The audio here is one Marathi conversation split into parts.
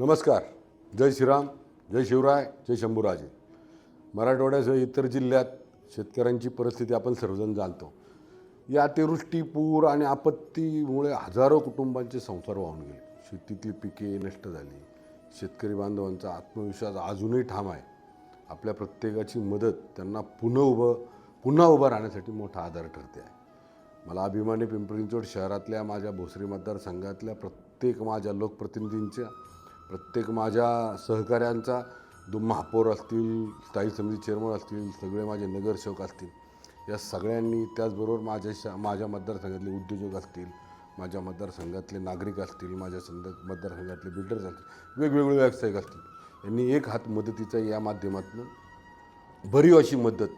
नमस्कार. जय श्रीराम जय शिवराय जय शंभूराजे. मराठवाड्यासह इतर जिल्ह्यात शेतकऱ्यांची परिस्थिती आपण सर्वजण जाणतो. या अतिवृष्टी पूर आणि आपत्तीमुळे हजारो कुटुंबांचे संसार वाहून गेले. शेतीतली पिके नष्ट झाली. शेतकरी बांधवांचा आत्मविश्वास अजूनही ठाम आहे. आपल्या प्रत्येकाची मदत त्यांना पुन्हा उभं पुन्हा उभं राहण्यासाठी मोठा आधार ठरते आहे. मला अभिमानी पिंपरी चिंचवड शहरातल्या माझ्या भोसरी मतदारसंघातल्या प्रत्येक माझ्या लोकप्रतिनिधींच्या प्रत्येक माझ्या सहकाऱ्यांचा जो महापौर असतील स्थायी समिती चेअरमन असतील सगळे माझे नगरसेवक असतील या सगळ्यांनी त्याचबरोबर माझ्या माझ्या मतदारसंघातले उद्योजक असतील माझ्या मतदारसंघातले नागरिक असतील माझ्या संद मतदारसंघातले बिल्डर्स असतील वेगवेगळे व्यावसायिक असतील यांनी एक हात मदतीचा या माध्यमातून भरीव अशी मदत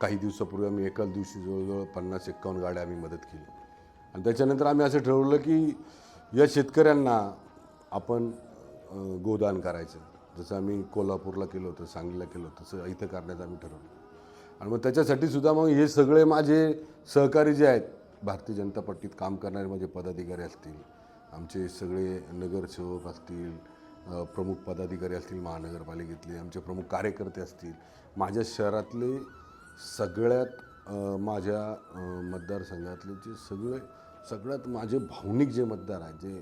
काही दिवसापूर्वी आम्ही एकाच दिवशी जवळजवळ पन्नास एक्कावन्न गाड्या आम्ही मदत केली. आणि त्याच्यानंतर आम्ही असं ठरवलं की या शेतकऱ्यांना आपण गोदान करायचं. जसं आम्ही कोल्हापूरला केलं होतं सांगलीला केलं होतं तसं इथं करण्याचं आम्ही ठरवलं. आणि मग त्याच्यासाठी सुद्धा मग हे सगळे माझे सहकारी जे आहेत भारतीय जनता पार्टीत काम करणारे माझे पदाधिकारी असतील आमचे सगळे नगरसेवक असतील प्रमुख पदाधिकारी असतील महानगरपालिकेतले आमचे प्रमुख कार्यकर्ते असतील माझ्या शहरातले सगळ्यात माझ्या मतदारसंघातले जे सगळे सगळ्यात माझे भावनिक जे मतदार आहेत जे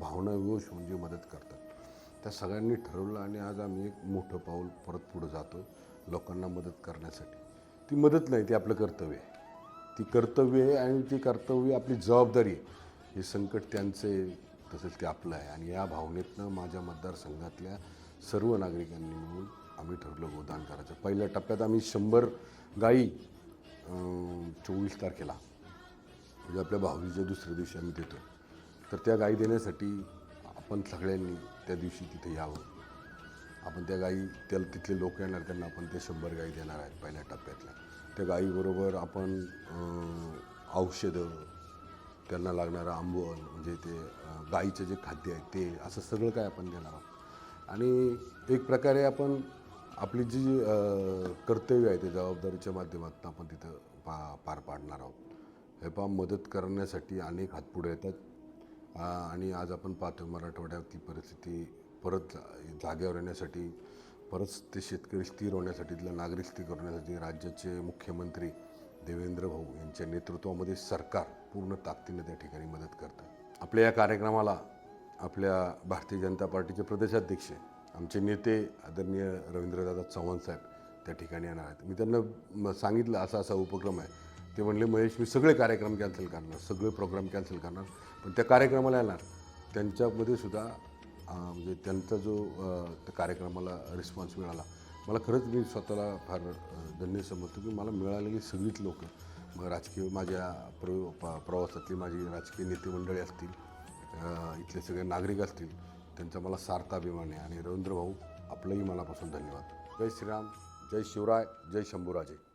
भावनाविवश होऊन जे मदत करतात त्या सगळ्यांनी ठरवलं आणि आज आम्ही एक मोठं पाऊल परत पुढं जातो लोकांना मदत करण्यासाठी. ती मदत नाही ती आपलं कर्तव्य आहे. ती कर्तव्य आहे आणि ती कर्तव्य आपली जबाबदारी आहे. हे संकट त्यांचे तसंच ते आपलं आहे. आणि या भावनेतनं माझ्या मतदारसंघातल्या सर्व नागरिकांनी मिळून आम्ही ठरलं गोदान करायचं. पहिल्या टप्प्यात आम्ही शंभर गाई चोवीस तारखेला म्हणजे आपल्या भाऊजीच्या दुसऱ्या दिवशी आम्ही देतो. तर त्या गाई देण्यासाठी आपण सगळ्यांनी त्या दिवशी तिथे यावं. आपण त्या गाई त्याला तिथले लोक येणार त्यांना आपण ते शंभर गाई देणार आहेत पहिल्या टप्प्यातल्या. त्या गाईबरोबर आपण औषधं त्यांना लागणारं आंबवण म्हणजे ते गाईचं जे खाद्य आहे ते असं सगळं काय आपण देणार आहोत. आणि एक प्रकारे आपण आपली जी कर्तव्य आहे ते जबाबदारीच्या माध्यमातून आपण तिथं पा पार पाडणार आहोत. हे पा मदत करण्यासाठी अनेक हात पुढे येतात आणि आज आपण पाहतो मराठवाड्यातली परिस्थिती परत जा- जागेवर येण्यासाठी परत ते शेतकरी स्थिर होण्यासाठी तिथलं नागरिक स्थिर करण्यासाठी राज्याचे मुख्यमंत्री देवेंद्र भाऊ यांच्या नेतृत्वामध्ये सरकार पूर्ण ताकदीने त्या ठिकाणी मदत करतं. आपल्या या कार्यक्रमाला आपल्या भारतीय जनता पार्टीचे प्रदेशाध्यक्ष आमचे नेते आदरणीय रवींद्रदादा चव्हाण साहेब त्या ठिकाणी येणार आहेत. मी त्यांना सांगितलं असा असा उपक्रम आहे. ते म्हणले महेश मी सगळे कार्यक्रम कॅन्सल करणार सगळे प्रोग्राम कॅन्सल करणार पण त्या कार्यक्रमाला येणार. त्यांच्यामध्ये सुद्धा म्हणजे त्यांचा जो त्या कार्यक्रमाला रिस्पॉन्स मिळाला. मला खरंच मी स्वतःला फार धन्य समजतो की मला मिळालेली सगळीच लोक मग राजकीय माझ्या प्र प- प्रवासातली माझी राजकीय नेते मंडळी असतील इथले सगळे नागरिक असतील त्यांचा मला सार्थ अभिमान आहे. आणि रवींद्र भाऊ आपलंही मनापासून धन्यवाद. जय श्रीराम जय शिवराय जय शंभूराजे.